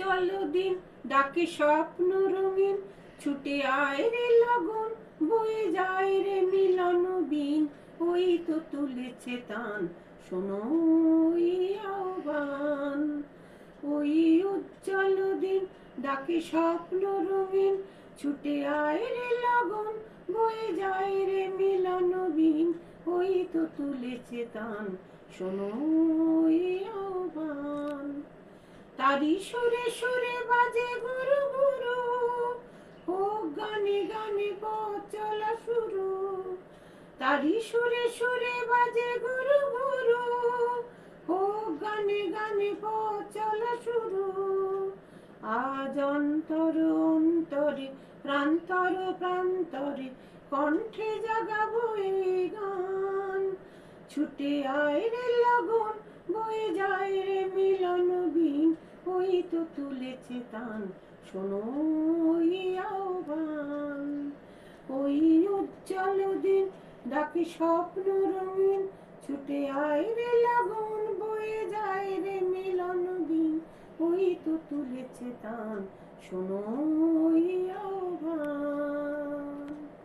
উজ্জ্বল দিন ডাকে স্বপ্ন রঙিন। ছুটে আয় রে লগন, বয়ে যায় রে মিলন বিন ওই তো তুলেছে তান, শোনো আহ্বান। ওই উজ্জ্বল দিন, ডাকে স্বপ্ন রঙিন। ছুটে আয় রে লগন, বয়ে যায় রে মিলন বিন ওই তো তুলেছে তান, শোনো আহ্বান। তারি সুরে সুরে বাজে গুরু গুরু। ও গানে গানে চলা শুরু। তারি সুরে সুরে বাজে গুরু গুরু। ও গানে গানে চলা শুরু। আজ অন্তর অন্তরে, প্রান্তর প্রান্তরে কণ্ঠে জাগাবো এই গান। ছুটে আয় রে তুলেছে শোনো আহ্বান। ওই উজ্জ্বল দিন ডাকে স্বপ্ন রঙিন, ছুটে আয় রে লাগন, বয়ে যায় রে মিলন দিন। ওই তো তুলেছে তান, শোনো আহ্বান।